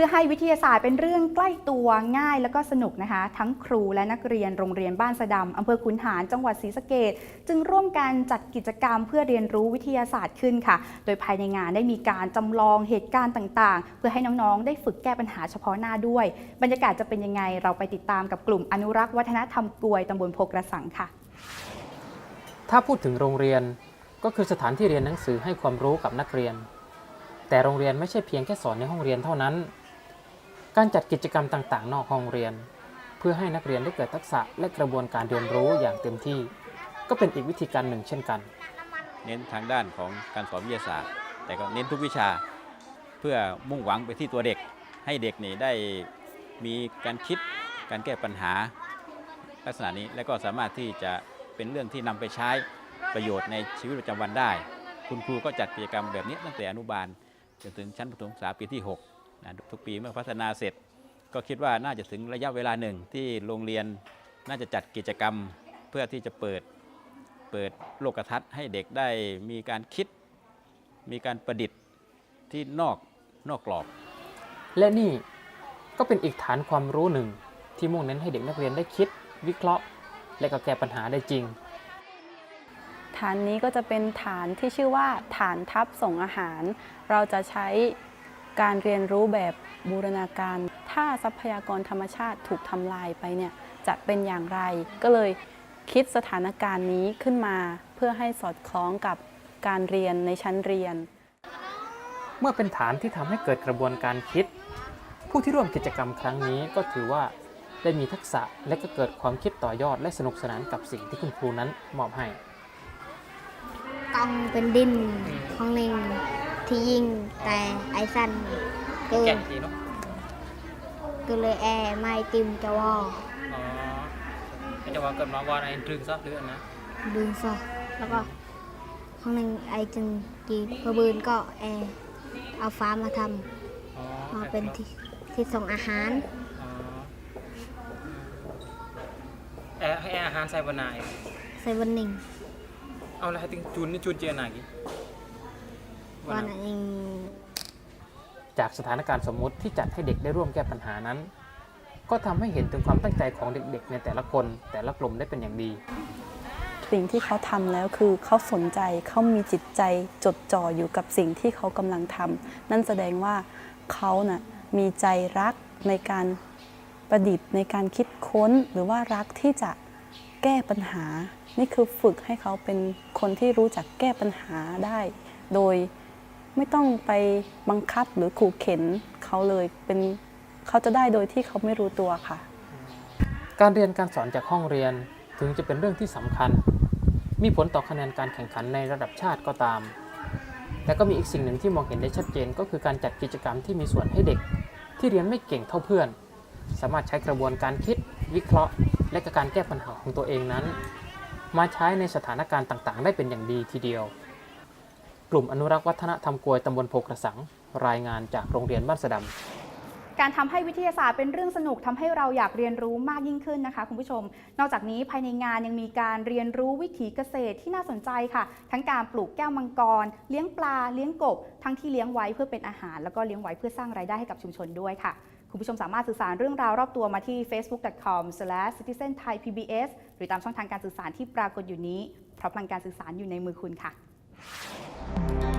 พื่อให้วิทยาศาสตร์เป็นเรื่องใกล้ตัวง่ายแล้วก็สนุกนะคะ ทั้งครูและนักเรียนโรงเรียนบ้านสะดำอำเภอขุนหารจังหวัดศรีสะเกดจึงร่วมกันจัดกิจกรรมเพื่อเรียนรู้วิทยาศาสตร์ขึ้นค่ะ โดยภายในงานได้มีการจำลองเหตุการณ์ต่างๆ เพื่อให้น้องๆ ได้ฝึกแก้ปัญหาเฉพาะหน้าด้วย บรรยากาศจะเป็นยังไงเราไปติดตามกับกลุ่มอนุรักษ์วัฒนธรรมกลวยตำบลโพกระสังค่ะ ถ้าพูดถึงโรงเรียนก็คือสถานที่เรียนหนังสือให้ความรู้กับนักเรียน แต่โรงเรียนไม่ใช่เพียงแค่สอนในห้องเรียนเท่านั้น การจัดกิจกรรมต่างๆ นอกห้องเรียน เพื่อให้นักเรียนได้เกิดทักษะและกระบวนการเรียนรู้อย่างเต็มที่ ก็เป็นอีกวิธีการหนึ่งเช่นกัน เน้นทางด้านของการสอนวิทยาศาสตร์ แต่ก็เน้นทุกวิชาเพื่อมุ่งหวังไปที่ตัวเด็ก ให้เด็กนี่ได้มีการคิดการแก้ปัญหาลักษณะนี้และก็สามารถที่จะเป็นเรื่องที่นำไปใช้ประโยชน์ในชีวิตประจำวันได้ คุณครูก็จัดกิจกรรมแบบนี้ตั้งแต่อนุบาลจนถึงชั้นประถมศึกษาปีที่ 6 นะทุกปีเมื่อพัฒนาเสร็จ ก็คิดว่าน่าจะถึงระยะเวลาหนึ่งที่โรงเรียนน่าจะจัดกิจกรรมเพื่อที่จะเปิดเปิดโลกทัศน์ให้เด็กได้มีการคิดมีการประดิษฐ์ที่นอกนอกกรอบ และนี่ก็เป็นอีกฐานความรู้หนึ่ง ที่มุ่งเน้นให้เด็กนักเรียนได้คิด วิเคราะห์ และก็แก้ปัญหาได้จริง ฐานนี้ก็จะเป็นฐานที่ชื่อว่าฐานทัพส่งอาหาร เราจะใช้ การเรียนรู้แบบบูรณาการ ถ้าทรัพยากรธรรมชาติถูกทำลายไปเนี่ยจะเป็นอย่างไร ก็เลยคิดสถานการณ์นี้ขึ้นมาเพื่อให้สอดคล้องกับการเรียนในชั้นเรียน เมื่อเป็นฐานที่ทำให้เกิดกระบวนการคิด ผู้ที่ร่วมกิจกรรมครั้งนี้ก็ถือว่าได้มีทักษะและก็เกิดความคิดต่อยอดและสนุกสนานกับสิ่งที่คุณครูนั้นมอบให้ต้องเป็นดินของหนึ่ง ที่ยิงแต่ไอซันเกินก็เลยแอร์ไม่ติมจะวออ๋อจะว่าเกิดมาว่าในตรึงซะหรืออันนะดึงซอกแล้วก็ของหนึ่งไอจึงจีพอบืนก็แอร์เอาฟ้ามาทอ๋อำมาเป็นที่ที่ส่งอาหารแอร์ให้อาหารใส่บนายใส่วันหนึ่งเอาแล้วให้ถึงจูนนี่จูนเจียนากี่ วันหนึ่งจากสถานการณ์สมมุติที่จัดให้เด็กได้ร่วมแก้ปัญหานั้น ก็ทำให้เห็นถึงความตั้งใจของเด็กๆ ในแต่ละคนแต่ละกลุ่มได้เป็นอย่างดี สิ่งที่เขาทำแล้วคือเขาสนใจเขามีจิตใจจดจ่ออยู่กับสิ่งที่เขากำลังทำนั่นแสดงว่าเขาน่ะมีใจรักในการประดิษฐ์ในการคิดค้นหรือว่ารักที่จะแก้ปัญหา นี่คือฝึกให้เขาเป็นคนที่รู้จักแก้ปัญหาได้ โดย ไม่ต้องไปบังคับหรือขู่เข็นเขาเลยเป็นเขาจะได้โดยที่เขาไม่รู้ตัวค่ะ การเรียนการสอนจากห้องเรียนถึงจะเป็นเรื่องที่สำคัญ มีผลต่อคะแนนการแข่งขันในระดับชาติก็ตาม แต่ก็มีอีกสิ่งหนึ่งที่มองเห็นได้ชัดเจนก็คือการจัดกิจกรรมที่มีส่วนให้เด็ก ที่เรียนไม่เก่งเท่าเพื่อน สามารถใช้กระบวนการคิด วิเคราะห์ และกการแก้ปัญหาของตัวเองนั้น มาใช้ในสถานการณ์ต่างๆ ได้เป็นอย่างดีทีเดียว กลุ่มอนุรักษ์วัฒนธรรมกวยตำบลโพกระสัง รายงานจากโรงเรียนบ้านสะดำการทำให้วิทยาศาสตร์เป็นเรื่องสนุกทำให้เราอยากเรียนรู้มากยิ่งขึ้นนะคะคุณผู้ชม นอกจากนี้ภายในงานยังมีการเรียนรู้วิถีเกษตรที่น่าสนใจค่ะ ทั้งการปลูกแก้วมังกร เลี้ยงปลาเลี้ยงกบ ทั้งที่เลี้ยงไว้เพื่อเป็นอาหาร แล้วก็เลี้ยงไว้เพื่อสร้างรายได้ให้กับชุมชนด้วยค่ะ คุณผู้ชมสามารถสื่อสารเรื่องราวรอบตัวมาที่ facebook.com/citizenthaipbs หรือตามช่องทางการสื่อสารที่ปรากฏอยู่นี้เพราะพลังการสื่อสารอยู่ในมือคุณค่ะ Bye.